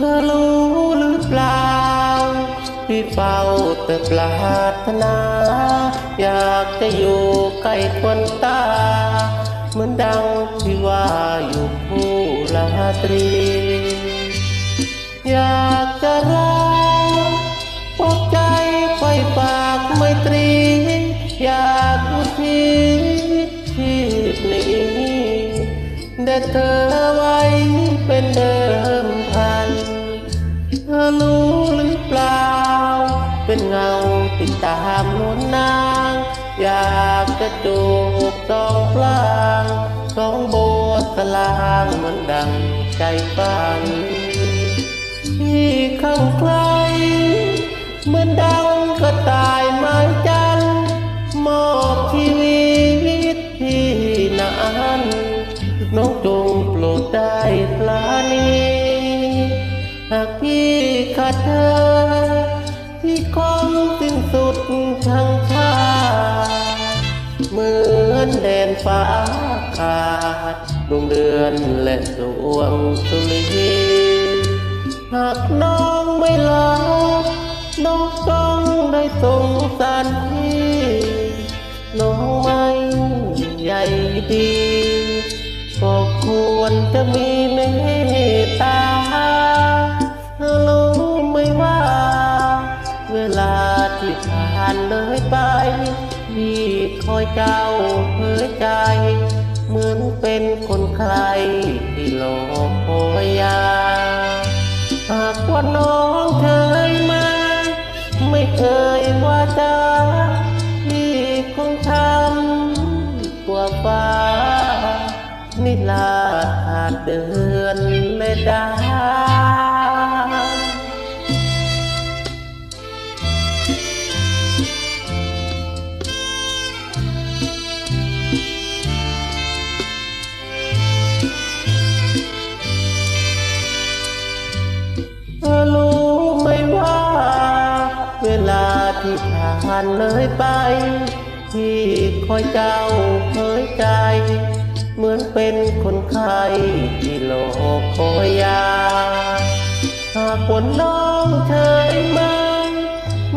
ธอรู้หรือเปล่าพี่เฝ้าแต่ปรารถนา อยากจะอยู่ใกล้คนตา เหมือนดังที่ว่าอยู่ผู้ลาตรี อยากจะรักปกใจไฟฝากไม่ตรี อยากอุทิศชีนี้เด็ดเธอไว้เป็นเดิมพัน รู้หรือเปล่า เป็นเงาติดตามนวลนาง อยากจะจูบสองพลางสองโบสถ์ลางเหมันดังใจฝันที่ข้างใครเหมือนดังกระต่ายไม้จันมอบชีวิตที่นั้นน้องจงโปรดได้ปลานีหากพี่ ขาดเธอ ที่คงสิ้นสุดทั้งชาเหมือนแดนฟ้าขาดดวงเดือนและดวงสุริยหากน้องไม่ลาน้องต้องได้สงสารพี่น้องไม่ใหญ่ดีก็ควรจะมีเม ที่ผ่านเลยไปพี่คอยเจ้าเผยใจ เหมือนเป็นคนใครที่โลกโอยา หากว่าน้องเคยมา ไม่เคยว่าจะพี่คงทำกว่าฟ้า นิลาขาดเดือนและด ผ่านเลยไป ที่คอยเจ้าเผยใจ เหมือนเป็นคนไข้ที่โลกคอยยา หากวนน้องเฉยมา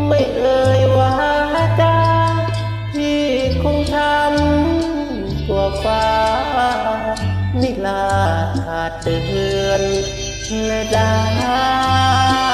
ไม่เอ่ยว่าจาที่คงทำตัวฟ้านิลาขาดเตือนและดา